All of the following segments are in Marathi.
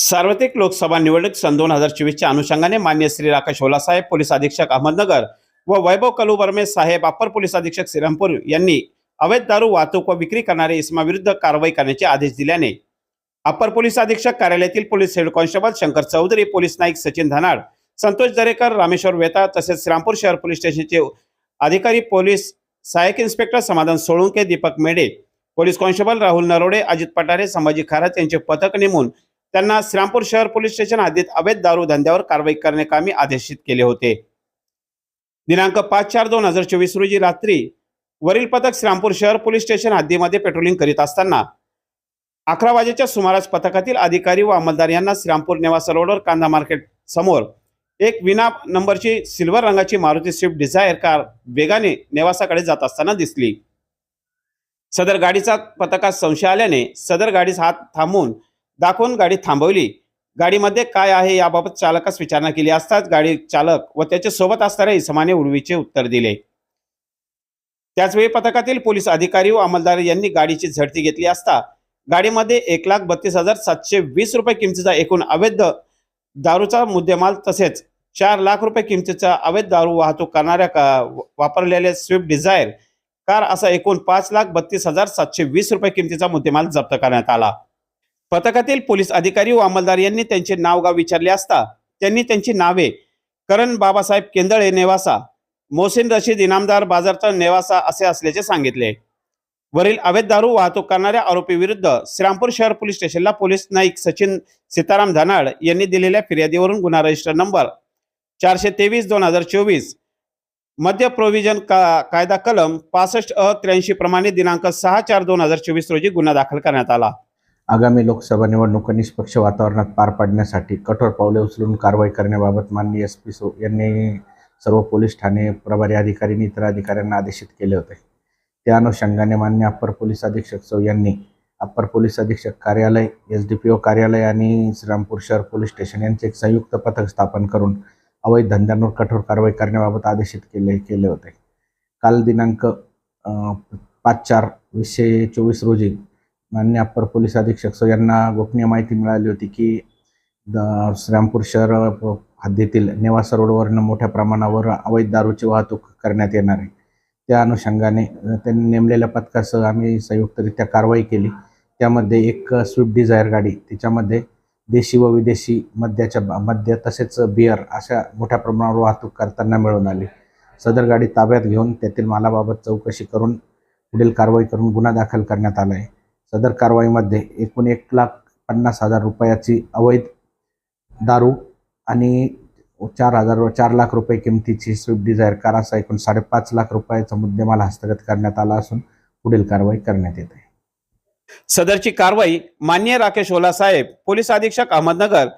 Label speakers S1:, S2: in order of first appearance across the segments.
S1: सार्वत्रिक लोकसभा निवडणूक सन दोन हजार चोवीसच्या अनुषंगाने मान्य श्री राकेश साहेब पोलीस अधीक्षक अहमदनगर व वैभव कलुबर्मे साहेब अप्पर पोलीस अधीक्षक श्रीरामपूर यांनी अवैध दारू वाहतूक व विक्री करणारे इसमाविरुद्ध कारवाई करण्याचे आदेश दिल्याने अप्पर पोलीस अधीक्षक कार्यालयातील police head constable Shankar Chaudhari police Naik Sachin Dhanad Santosh Darekar Rameshwar Veta तसेच श्रीरामपूर शहर पोलीस स्टेशनचे अधिकारी पोलीस सहाय्यक inspector Samadhan Solunke Deepak Medhe police constable Rahul Narode Ajit Patare Sambhaji Kharat यांचे पथक नेमून त्यांना श्रीरामपूर शहर पोलीस स्टेशन हद्दीत अवैध दारू धंद्यावर कारवाई करण्याकामी आदेशित केले होते. दिनांक पाच चार दोन हजार चोवीस रोजी रात्री वरील पथक श्रीरामपूर शहर पोलीस स्टेशन हद्दीमध्ये पेट्रोलिंग करीत असताना अकरा वाजेच्या सुमारास पथकातील अधिकारी व अंमलदार यांना श्रीरामपूर नेवासा रोडवर कांदा मार्केट समोर एक विना नंबरची सिल्वर रंगाची मारुती स्विफ्ट डिझायर कार वेगाने नेवासाकडे जात असताना दिसली. सदर गाडीचा पथकात संशय आल्याने सदर गाडीस हात थांबवून दाखवून गाडी थांबवली. गाडीमध्ये काय आहे याबाबत चालकास विचारणा केली असताच गाडी चालक व त्याच्या सोबत असणाऱ्या इसमाने उडवीचे उत्तर दिले. त्याचवेळी पथकातील पोलीस अधिकारी व अंमलदार यांनी गाडीची झडती घेतली असता गाडीमध्ये एक लाख बत्तीस हजार सातशे वीस रुपये किमतीचा एकूण अवैध दारूचा मुद्देमाल तसेच चार लाख रुपये किमतीचा अवैध दारू वाहतूक करणाऱ्या का वापरलेले स्विफ्ट डिझायर कार असा एकूण पाच लाख बत्तीस हजार सातशे वीस रुपये किमतीचा मुद्देमाल जप्त करण्यात आला. पथकातील पोलीस अधिकारी व अंमलदार यांनी त्यांचे नाव गाव विचारले असता त्यांनी त्यांची नावे करण बाबासाहेब केंदळे नेवासा मोहसिन रशीद इनामदार बाजारचा नेवासा असे असल्याचे सांगितले. वरील अवैध दारू वाहतूक करणाऱ्या आरोपीविरुद्ध श्रीरामपूर शहर पोलीस स्टेशनला पोलीस नाईक सचिन सीताराम धनाड यांनी दिलेल्या फिर्यादीवरून गुन्हा रजिस्टर नंबर चारशे तेवीस दोन हजार चोवीस मध्य प्रोव्हिजन का कायदा कलम पासष्ट अ त्र्याऐंशी प्रमाणे दिनांक सहा चार दोन हजार चोवीस रोजी गुन्हा दाखल करण्यात आला.
S2: आगामी लोकसभा निवडणुका निष्पक्ष वातावरणात पार पाडण्यासाठी कठोर पावले उचलून कारवाई करण्याबाबत माननीय एस पी सो यांनी सर्व पोलीस ठाणे प्रभारी अधिकारी आणि इतर अधिकाऱ्यांना आदेशित केले होते. त्या अनुषंगाने मान्य अप्पर पोलीस अधीक्षक सौ यांनी अप्पर पोलीस अधीक्षक कार्यालय एस डी पी ओ कार्यालय आणि श्रीरामपूर शहर पोलीस स्टेशन यांचे एक संयुक्त पथक स्थापन करून अवैध धंद्यांवर कठोर कारवाई करण्याबाबत आदेशित केले केले होते. काल दिनांक पाच चार वीसशे चोवीस रोजी मान्य अप्पर पोलीस अधीक्षक सो यांना गोपनीय माहिती मिळाली होती की द- श्रीरामपूर शहर हद्दीतील नेवासा रोडवरनं मोठ्या प्रमाणावर अवैध दारूची वाहतूक करण्यात येणार आहे. त्या अनुषंगाने त्यांनी नेमलेल्या पथकासह आम्ही संयुक्तरित्या कारवाई केली. त्यामध्ये एक स्विफ्ट डिझायर गाडी त्याच्यामध्ये देशी व विदेशी मद्याच्या मद्य तसेच बियर अशा मोठ्या प्रमाणावर वाहतूक करताना मिळून आली. सदर गाडी ताब्यात घेऊन त्यातील मालाबाबत चौकशी करून पुढील कारवाई करून गुन्हा दाखल करण्यात आला आहे. सदर कारवाईमध्ये एकूण एक लाख पन्नास हजार रुपयाची अवैध दारू आणि चार हजार चार लाख रुपये किमतीची स्विफ्ट डिझायर कार असा एकूण साडेपाच लाख रुपयाचा मुद्देमाल हस्तगत करण्यात आला असून पुढील कारवाई करण्यात येत आहे.
S1: सदरची कारवाई मान्य राकेश ओला साहेब पोलीस अधीक्षक अहमदनगर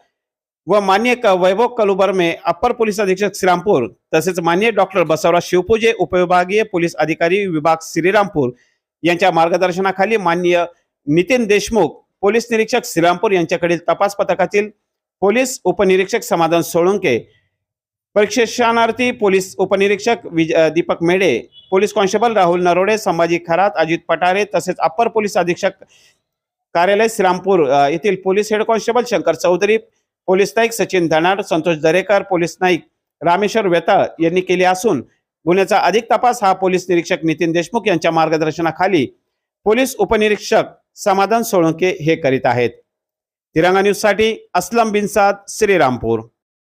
S1: व मान्य क- वैभव कलुबर्मे अप्पर पोलीस अधीक्षक श्रीरामपूर तसेच मान्य डॉक्टर बसवराज शिवपूजे उपविभागीय पोलीस अधिकारी विभाग श्रीरामपूर यांच्या मार्गदर्शनाखाली मान्य नितीन देशमुख पोलीस निरीक्षक श्रीरामपूर यांच्याकडील तपास पथकातील पोलीस उपनिरीक्षक समाधान सोळंके प्रशिक्षणार्थी पोलीस उपनिरीक्षक विज दीपक मेढे पोलीस कॉन्स्टेबल राहुल नरोडे संभाजी खरात अजित पटारे तसेच अप्पर पोलीस अधीक्षक कार्यालय श्रीरामपूर येथील police head constable Shankar Chaudhari police Naik Sachin Dhanad Santosh Darekar police Naik Rameshwar Vetal यांनी केले असून गुन्ह्याचा अधिक तपास हा पोलीस निरीक्षक नितीन देशमुख यांच्या मार्गदर्शनाखाली पोलीस उपनिरीक्षक समाधान सोळंके हे करीत आहेत. तिरंगा न्यूजसाठी अस्लम बिनसाद श्रीरामपूर.